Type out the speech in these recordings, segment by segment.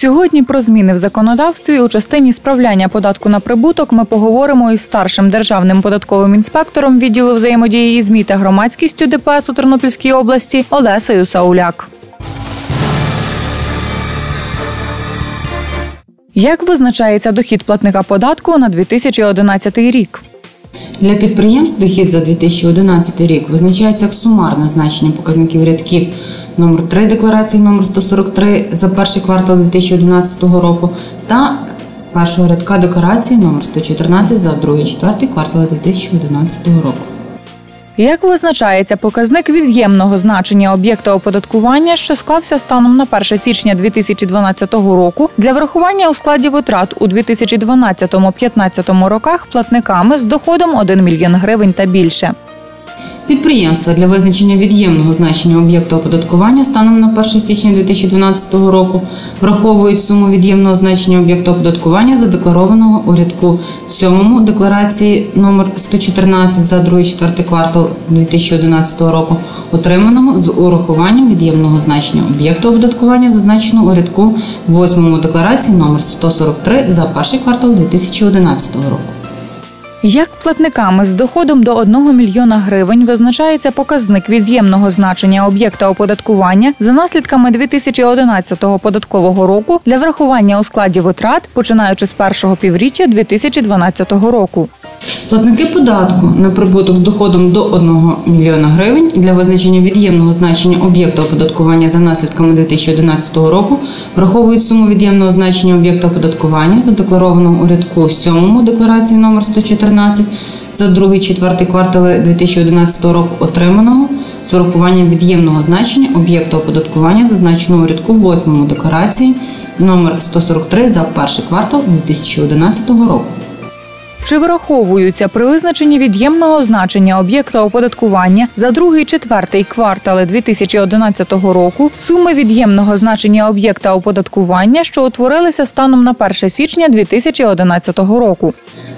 Сьогодні про зміни в законодавстві у частині справляння податку на прибуток ми поговоримо із старшим державним податковим інспектором відділу взаємодії ЗМІ та громадськістю ДПС у Тернопільській області Олесею Сауляк. Як визначається дохід платника податку на 2011 рік? Для підприємств дохід за 2011 рік визначається як сумарне значення показників рядків номер 3 декларації номер 143 за перший квартал 2011 року та першого рядка декларації номер 114 за другий четвертий квартал 2011 року. Як визначається показник від'ємного значення об'єкта оподаткування, що склався станом на 1 січня 2012 року для врахування у складі витрат у 2012-2015 роках платниками з доходом 1 мільйон гривень та більше? Підприємства для визначення від'ємного значення об'єкту оподаткування станом на 1 січня 2012 року враховують суму від'ємного значення об'єкту оподаткування задекларованого у рядку 7 декларації номер 114 за 2-4 квартал 2011 року, отриманого з урахуванням від'ємного значення об'єкту оподаткування, зазначеного у рядку 8 декларації номер 143 за перший квартал 2011 року. Як платниками з доходом до 1 мільйона гривень визначається показник від'ємного значення об'єкта оподаткування за наслідками 2011 податкового року для врахування у складі витрат, починаючи з першого півріччя 2012 року? Платники податку на прибуток з доходом до 1 мільйона гривень для визначення від'ємного значення об'єкта оподаткування за наслідками 2011 року враховують суму від'ємного значення об'єкта оподаткування, задекларованого у рядку 7 декларації номер 114 за 2-4 квартали 2011 року отриманого з урахуванням від'ємного значення об'єкта оподаткування, зазначеного у рядку 8 декларації номер 143 за перший квартал 2011 року. Чи враховуються при визначенні від'ємного значення об'єкта оподаткування за другий четвертий квартали 2011 року суми від'ємного значення об'єкта оподаткування, що утворилися станом на 1 січня 2011 року?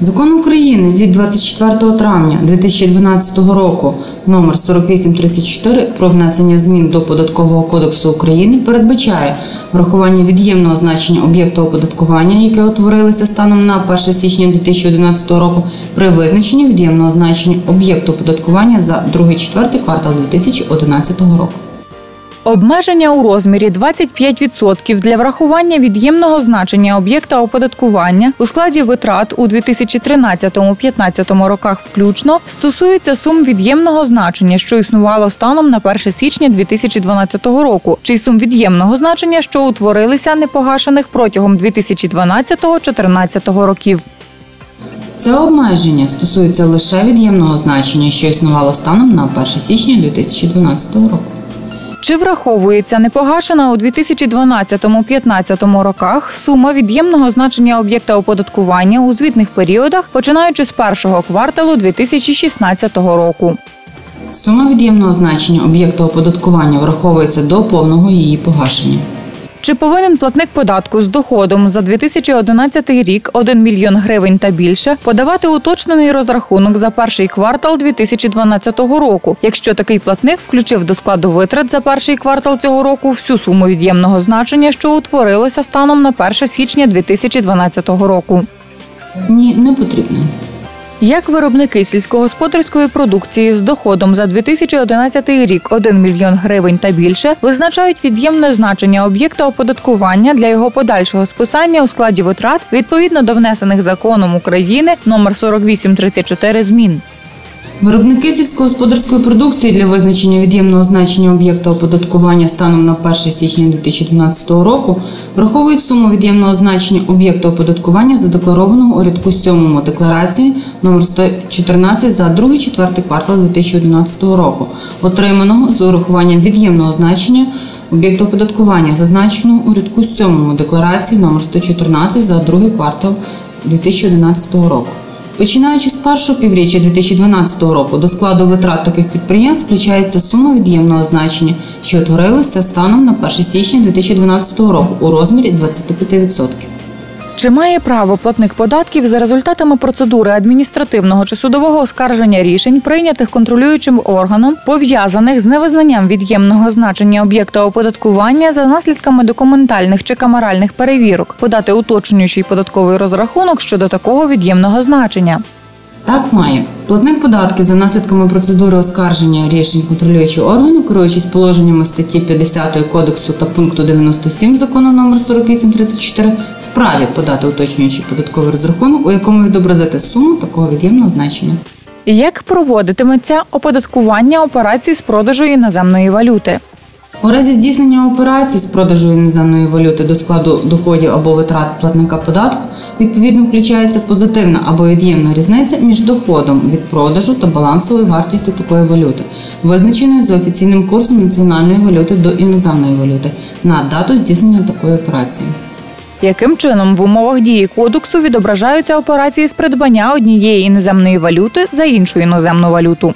Закон України від 24 травня 2012 року номер 4834 про внесення змін до податкового кодексу України передбачає врахування від'ємного значення об'єкту оподаткування, яке утворилося станом на 1 січня 2011 року, при визначенні від'ємного значення об'єкту оподаткування за 2-4 квартал 2011 року. Обмеження у розмірі 25% для врахування від'ємного значення об'єкта оподаткування у складі витрат у 2013-2015 роках включно стосується сум від'ємного значення, що існувало станом на 1 січня 2012 року, чи сум від'ємного значення, що утворилися непогашених протягом 2012-2014 років. Це обмеження стосується лише від'ємного значення, що існувало станом на 1 січня 2012 року. Чи враховується непогашена у 2012-2015 роках сума від'ємного значення об'єкта оподаткування у звітних періодах, починаючи з першого кварталу 2016 року? Сума від'ємного значення об'єкта оподаткування враховується до повного її погашення. Чи повинен платник податку з доходом за 2011 рік 1 мільйон гривень та більше подавати уточнений розрахунок за перший квартал 2012 року, якщо такий платник включив до складу витрат за перший квартал цього року всю суму від'ємного значення, що утворилося станом на 1 січня 2012 року? Ні, не потрібно. Як виробники сільськогосподарської продукції з доходом за 2011 рік 1 мільйон гривень та більше визначають від'ємне значення об'єкта оподаткування для його подальшого списання у складі витрат відповідно до внесених законом України номер 4834 змін. Виробники сільськогосподарської продукції для визначення від'ємного значення об'єкта оподаткування станом на 1 січня 2012 року враховують суму від'ємного значення об'єкта оподаткування задекларованого у рядку 7 декларації номер 114 за 2-4 квартал 2011 року, отриманого з урахуванням від'ємного значення об'єкта оподаткування, зазначеного у рядку 7 декларації номер 114 за 2 квартал 2011 року. Починаючи з першого півріччя 2012 року до складу витрат таких підприємств включається сума від'ємного значення, що утворилася станом на 1 січня 2012 року у розмірі 25%. Чи має право платник податків за результатами процедури адміністративного чи судового оскарження рішень, прийнятих контролюючим органом, пов'язаних з невизнанням від'ємного значення об'єкта оподаткування за наслідками документальних чи камеральних перевірок, подати уточнюючий податковий розрахунок щодо такого від'ємного значення? Так має. Платник податків за наслідками процедури оскарження рішень контролюючого органу, керуючись положеннями статті 50 Кодексу та пункту 97 закону номер 4834, вправі подати уточнюючий податковий розрахунок, у якому відобразити суму такого від'ємного значення. Як проводитиметься оподаткування операцій з продажу іноземної валюти? У разі здійснення операцій з продажу іноземної валюти до складу доходів або витрат платника податку відповідно включається позитивна або від'ємна різниця між доходом від продажу та балансовою вартістю такої валюти, визначеною за офіційним курсом національної валюти до іноземної валюти на дату здійснення такої операції. Яким чином в умовах дії кодексу відображаються операції з придбання однієї іноземної валюти за іншу іноземну валюту?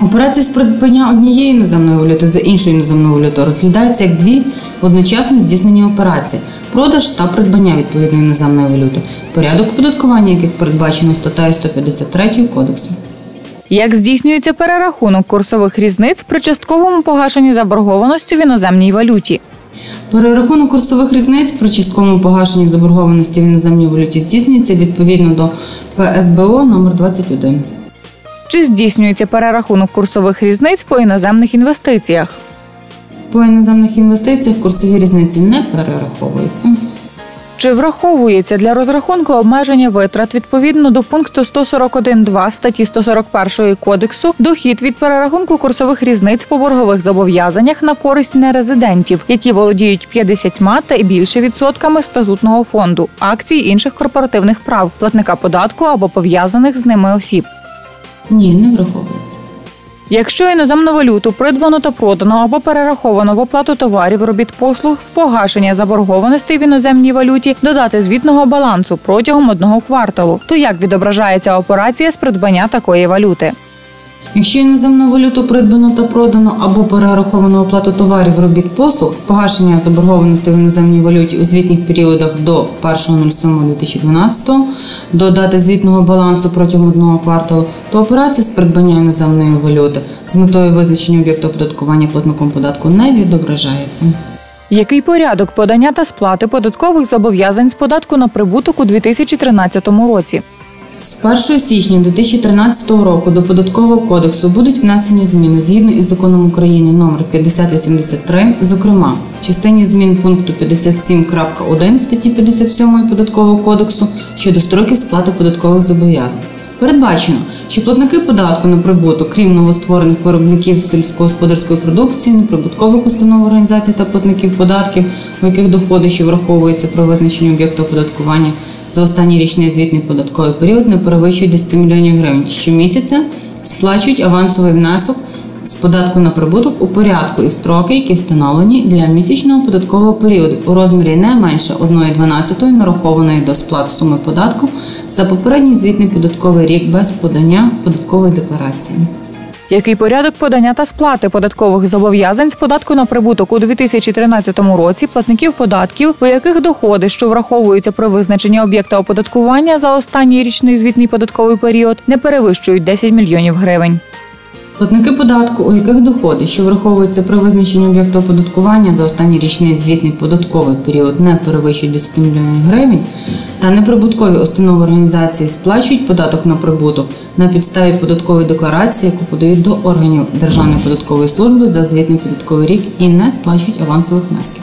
Операції з придбання однієї іноземної валюти за іншою іноземною валютою розглядаються як дві одночасно здійснені операції продаж та придбання відповідної іноземної валюти, порядок оподаткування яких передбачено статтею 153 Кодексу. Як здійснюється перерахунок курсових різниць при частковому погашенні заборгованості в іноземній валюті? Перерахунок курсових різниць при частковому погашенні заборгованості в іноземній валюті здійснюється відповідно до ПСБО номер 21 Чи здійснюється перерахунок курсових різниць по іноземних інвестиціях? По іноземних інвестиціях курсові різниці не перераховуються. Чи враховується для розрахунку обмеження витрат відповідно до пункту 141.2 статті 141 кодексу дохід від перерахунку курсових різниць по боргових зобов'язаннях на користь нерезидентів, які володіють 50 та і більше відсотками статутного фонду, акцій інших корпоративних прав, платника податку або пов'язаних з ними осіб? Ні, не враховується. Якщо іноземну валюту придбано та продано або перераховано в оплату товарів, робіт послуг в погашення заборгованості в іноземній валюті, додати звітного балансу протягом одного кварталу, то як відображається операція з придбання такої валюти? Якщо іноземну валюту придбано та продано або перераховано оплату товарів, робіт послуг, погашення заборгованості в іноземній валюті у звітних періодах до 1.07.2012 до дати звітного балансу протягом одного кварталу, то операція з придбання іноземної валюти з метою визначення об'єкту оподаткування платником податку не відображається. Який порядок подання та сплати податкових зобов'язань з податку на прибуток у 2013 році? З 1 січня 2013 року до податкового кодексу будуть внесені зміни згідно із законом України номер 5083, зокрема в частині змін пункту 57.1 статті 57 податкового кодексу щодо строків сплати податкових зобов'язань. Передбачено, що платники податку на прибуток, крім новостворених виробників сільськогосподарської продукції, неприбуткових установ організацій та платників податків, у яких доходи, що враховуються при визначенні об'єкту оподаткування за останній річний звітний податковий період не перевищують 10 мільйонів гривень. Щомісяця сплачують авансовий внесок з податку на прибуток у порядку і строки, які встановлені для місячного податкового періоду у розмірі не менше 1,12 нарахованої до сплат суми податку за попередній звітний податковий рік без подання податкової декларації. Який порядок подання та сплати податкових зобов'язань з податку на прибуток у 2013 році платників податків, у яких доходи, що враховуються при визначенні об'єкта оподаткування за останній річний звітний податковий період, не перевищують 10 мільйонів гривень? Платники податку, у яких доходи, що враховуються при визначенні об'єкту оподаткування за останній річний звітний податковий період, не перевищують 10 мільйонів гривень, та неприбуткові установи організації сплачують податок на прибуток на підставі податкової декларації, яку подають до органів Державної податкової служби за звітний податковий рік і не сплачують авансових внесків.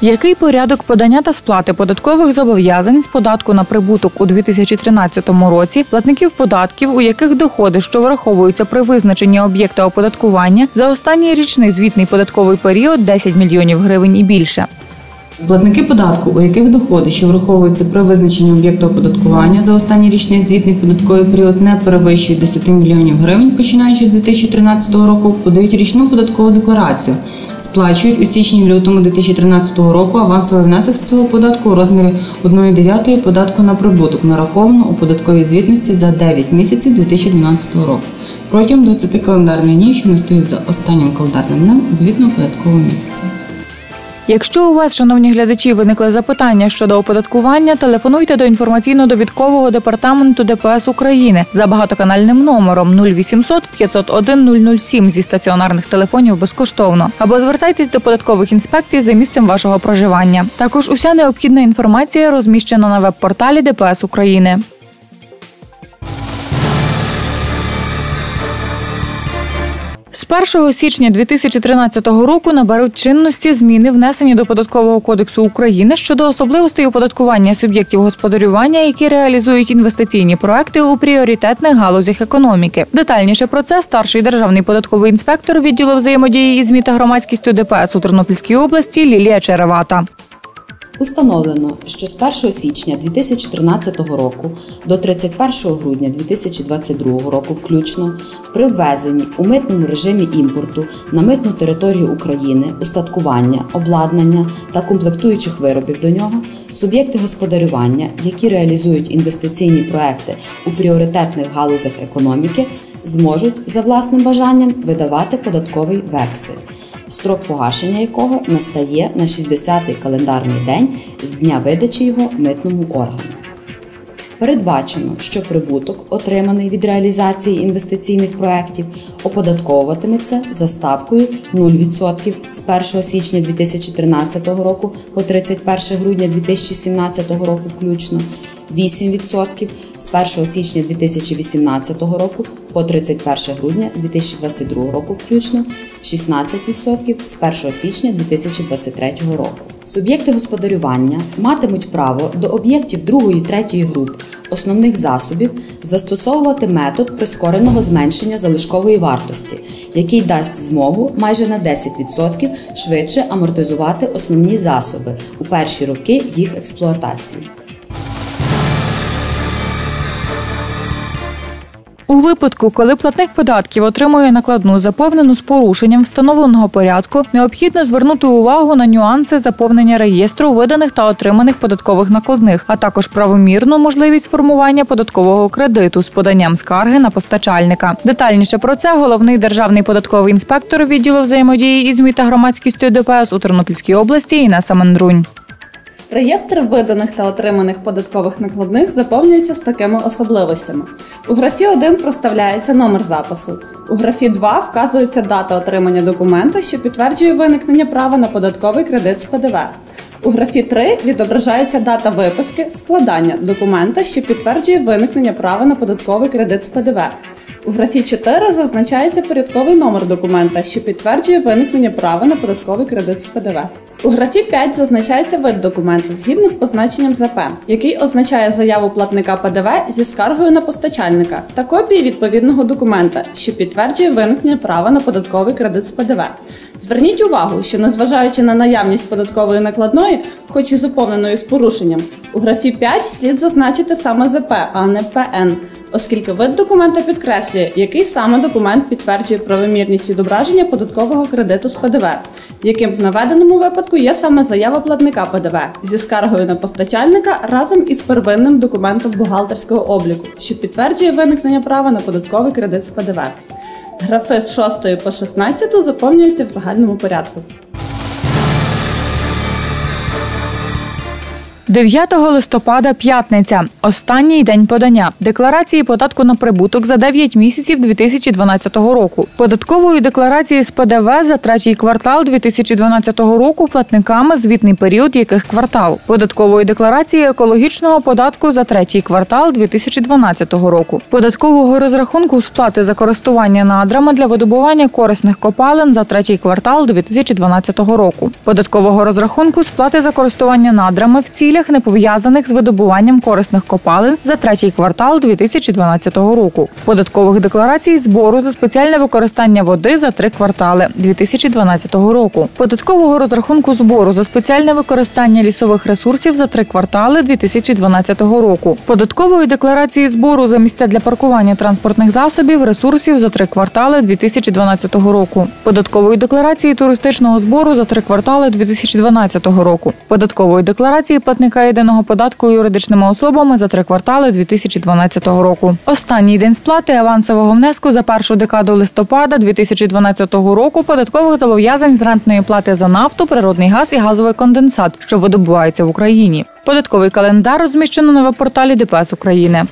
Який порядок подання та сплати податкових зобов'язань з податку на прибуток у 2013 році платників податків, у яких доходи, що враховуються при визначенні об'єкта оподаткування за останній річний звітний податковий період 10 мільйонів гривень і більше? Платники податку, у яких доходи, що враховуються при визначенні об'єкту оподаткування за останній річний звітний податковий період, не перевищують 10 мільйонів гривень, починаючи з 2013 року, подають річну податкову декларацію, сплачують у січні-лютому 2013 року авансовий внесок з цього податку у розмірі 1,9 податку на прибуток, нараховано у податковій звітності за 9 місяців 2012 року протягом 20 календарних днів, що не стоїть за останнім календарним днем звітного податкового місяця. Якщо у вас, шановні глядачі, виникли запитання щодо оподаткування, телефонуйте до інформаційно-довідкового департаменту ДПС України за багатоканальним номером 0800 501 007 зі стаціонарних телефонів безкоштовно або звертайтесь до податкових інспекцій за місцем вашого проживання. Також уся необхідна інформація розміщена на веб-порталі ДПС України. З 1 січня 2013 року наберуть чинності зміни, внесені до податкового кодексу України щодо особливостей оподаткування суб'єктів господарювання, які реалізують інвестиційні проекти у пріоритетних галузях економіки. Детальніше про це старший державний податковий інспектор відділу взаємодії із ЗМІ та громадськістю ДПС у Тернопільській області Лілія Черевата. Установлено, що з 1 січня 2013 року до 31 грудня 2022 року включно при ввезенні у митному режимі імпорту на митну територію України устаткування, обладнання та комплектуючих виробів до нього суб'єкти господарювання, які реалізують інвестиційні проекти у пріоритетних галузях економіки, зможуть за власним бажанням видавати податковий вексель строк погашення якого настає на 60-й календарний день з дня видачі його митному органу. Передбачено, що прибуток, отриманий від реалізації інвестиційних проєктів, оподатковуватиметься за ставкою 0% з 1 січня 2013 року по 31 грудня 2017 року включно, 8% з 1 січня 2018 року по 31 грудня 2022 року включно, 16% з 1 січня 2023 року. Суб'єкти господарювання матимуть право до об'єктів 2-3 груп основних засобів застосовувати метод прискореного зменшення залишкової вартості, який дасть змогу майже на 10% швидше амортизувати основні засоби у перші роки їх експлуатації. У випадку, коли платник податків отримує накладну заповнену з порушенням встановленого порядку, необхідно звернути увагу на нюанси заповнення реєстру виданих та отриманих податкових накладних, а також правомірну можливість формування податкового кредиту з поданням скарги на постачальника. Детальніше про це головний державний податковий інспектор відділу взаємодії із ЗМІ та громадськістю ДПС у Тернопільській області Інеса Мандрунь. Реєстр виданих та отриманих податкових накладних заповнюється з такими особливостями. У графі 1 проставляється номер запису. У графі 2 вказується дата отримання документа, що підтверджує виникнення права на податковий кредит з ПДВ. У графі 3 відображається дата виписки складання документа, що підтверджує виникнення права на податковий кредит з ПДВ. У графі 4 зазначається порядковий номер документа, що підтверджує виникнення права на податковий кредит з ПДВ. У графі 5 зазначається вид документа згідно з позначенням ЗП, який означає заяву платника ПДВ зі скаргою на постачальника та копії відповідного документа, що підтверджує виникнення права на податковий кредит з ПДВ. Зверніть увагу, що незважаючи на наявність податкової накладної, хоч і заповненої з порушенням, у графі 5 слід зазначити саме ЗП, а не ПН оскільки вид документа підкреслює, який саме документ підтверджує правомірність відображення податкового кредиту з ПДВ, яким в наведеному випадку є саме заява платника ПДВ зі скаргою на постачальника разом із первинним документом бухгалтерського обліку, що підтверджує виникнення права на податковий кредит з ПДВ. Графи з 6 по 16 заповнюються в загальному порядку. 9 листопада п'ятниця. Останній день подання декларації податку на прибуток за 9 місяців 2012 року. Податкової декларації з ПДВ за третій квартал 2012 року платниками звітний період яких квартал. Податкової декларації екологічного податку за третій квартал 2012 року. Податкового розрахунку сплати за користування надрами для видобування корисних копалин за третій квартал 2012 року. Податкового розрахунку сплати за користування надрами в цілях не пов'язаних з видобуванням корисних копалин за третій квартал 2012 року. Податкових декларацій збору за спеціальне використання води за три квартали 2012 року. Податкового розрахунку збору за спеціальне використання лісових ресурсів за три квартали 2012 року. Податкової декларації збору за місця для паркування транспортних засобів ресурсів за три квартали 2012 року. Податкової декларації туристичного збору за три квартали 2012 року. Податкової декларації платника платника єдиного податку юридичними особами за три квартали 2012 року. Останній день сплати авансового внеску за першу декаду листопада 2012 року податкових зобов'язань з рентної плати за нафту, природний газ і газовий конденсат, що видобувається в Україні. Податковий календар розміщено на веб-порталі ДПС України.